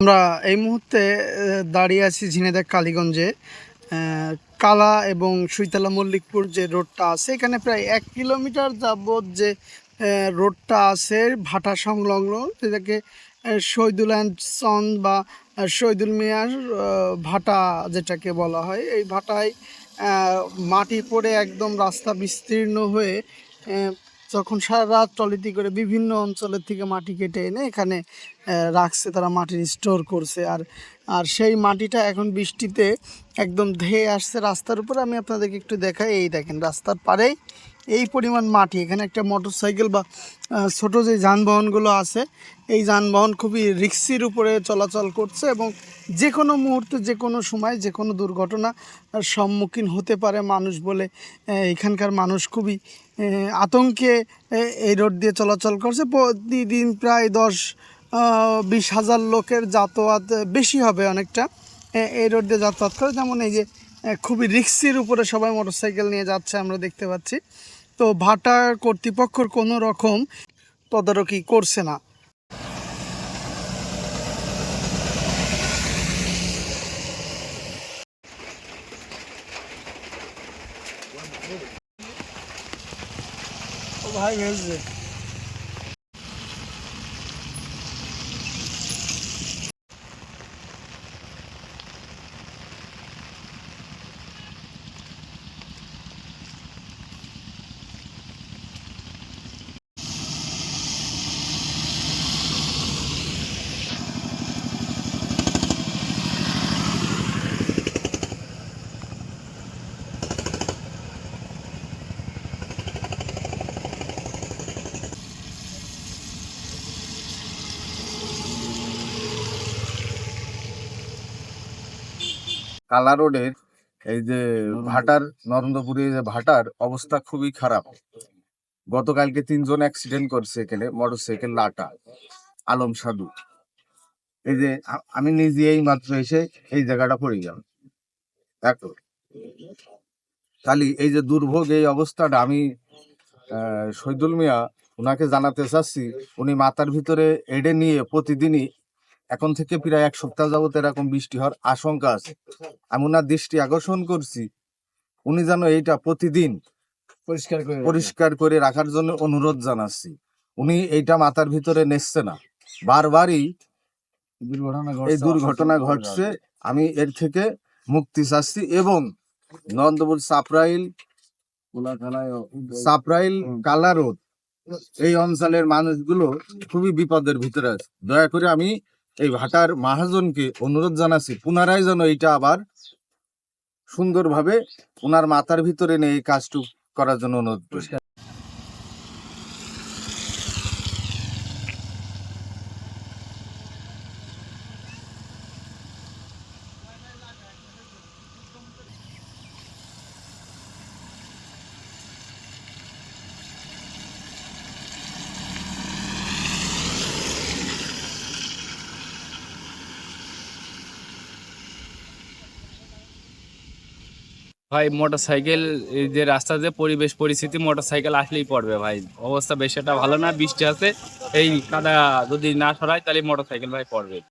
আমরা এই মুহূর্তে দাঁড়িয়ে আছি ঝিনেদা কালীগঞ্জে। কালা এবং সুইতলা মল্লিকপুর যে রোডটা আছে, এখানে প্রায় এক কিলোমিটার যাবৎ যে রোডটা আছে, ভাটা সংলগ্ন, যেটাকে শহীদুল সন বা শহীদুল মিয়ার ভাটা যেটাকে বলা হয়, এই ভাটায় মাটি পড়ে একদম রাস্তা বিস্তীর্ণ হয়ে যখন সারা রাত টলিটি করে বিভিন্ন অঞ্চলের থেকে মাটি কেটে এনে এখানে রাখছে, তারা মাটির স্টোর করছে। আর আর সেই মাটিটা এখন বৃষ্টিতে একদম ধেয়ে আসছে রাস্তার উপর। আমি আপনাদেরকে একটু দেখাই। এই দেখেন, রাস্তার পাড়েই এই পরিমাণ মাটি, এখানে একটা মোটর সাইকেল বা ছোট যে যানবাহনগুলো আছে, এই যানবাহন খুবই রিক্সির উপরে চলাচল করছে এবং যে কোনো মুহূর্তে যে কোনো সময় যে কোনো দুর্ঘটনা সম্মুখীন হতে পারে মানুষ বলে এখানকার মানুষ খুবই আতঙ্কে এই রোড দিয়ে চলাচল করছে। প্রতিদিন প্রায় দশ বিশ হাজার লোকের যাতায়াত বেশি হবে অনেকটা এই রোড দিয়ে যাতায়াত করে। যেমন এই যে খুবই রিক্সির উপরে সবাই মোটরসাইকেল নিয়ে যাচ্ছে, আমরা দেখতে পাচ্ছি। তো ভাটা কর্তৃপক্ষর কোনো রকম তদারকি করছে না। ভাই ভেজছে কালা রোডের এই যে ভাটার নরেন্দ্রপুরে যে ভাটার অবস্থা খুবই খারাপ। গতকালকে তিনজন অ্যাক্সিডেন্ট করছে এখানে মোটরসাইকেল লাটা আলম সাধু। এই যে আমি নিজে এই মাত্র এসে এই জায়গাটা পড়ে গেলাম। দেখো খালি এই যে দুর্ভোগ এই অবস্থাটা আমি শহীদুল মিয়া ওনাকে জানাতে চাচ্ছি উনি মাথার ভিতরে এডে নিয়ে প্রতিদিনই এখন থেকে প্রায় এক সপ্তাহ যাবত এরকম বৃষ্টি হওয়ার আশঙ্কা আছে। আমি ওনার দৃষ্টি আকর্ষণ করছি। উনি যেন এইটা প্রতিদিন পরিষ্কার করে পরিষ্কার করে রাখার জন্য অনুরোধ জানাচ্ছি। উনি এইটা মাথার ভিতরে নেচ্ছে না। বারবারই এই দুর্ঘটনা ঘটছে আমি এর থেকে মুক্তি চাচ্ছি এবং নন্দপুর সাপ্রাইল সাপ্রাইল কালা রোড এই অঞ্চলের মানুষগুলো খুবই বিপদের ভিতরে আছে। দয়া করে আমি এই ভাটার মহাজনকে অনুরোধ জানাচ্ছি, পুনরায় যেন এইটা আবার সুন্দরভাবে ওনার মাথার ভিতরে নিয়ে এই কাজটু করার জন্য অনুরোধ ভাই মোটর সাইকেল যে রাস্তা যে পরিবেশ, পরিস্থিতি মোটর সাইকেল আসলেই পড়বে ভাই। অবস্থা বেশ একটা ভালো না, বৃষ্টি আছে। এই কাদা যদি না সরাই তাহলে মোটর সাইকেল ভাই পড়বে।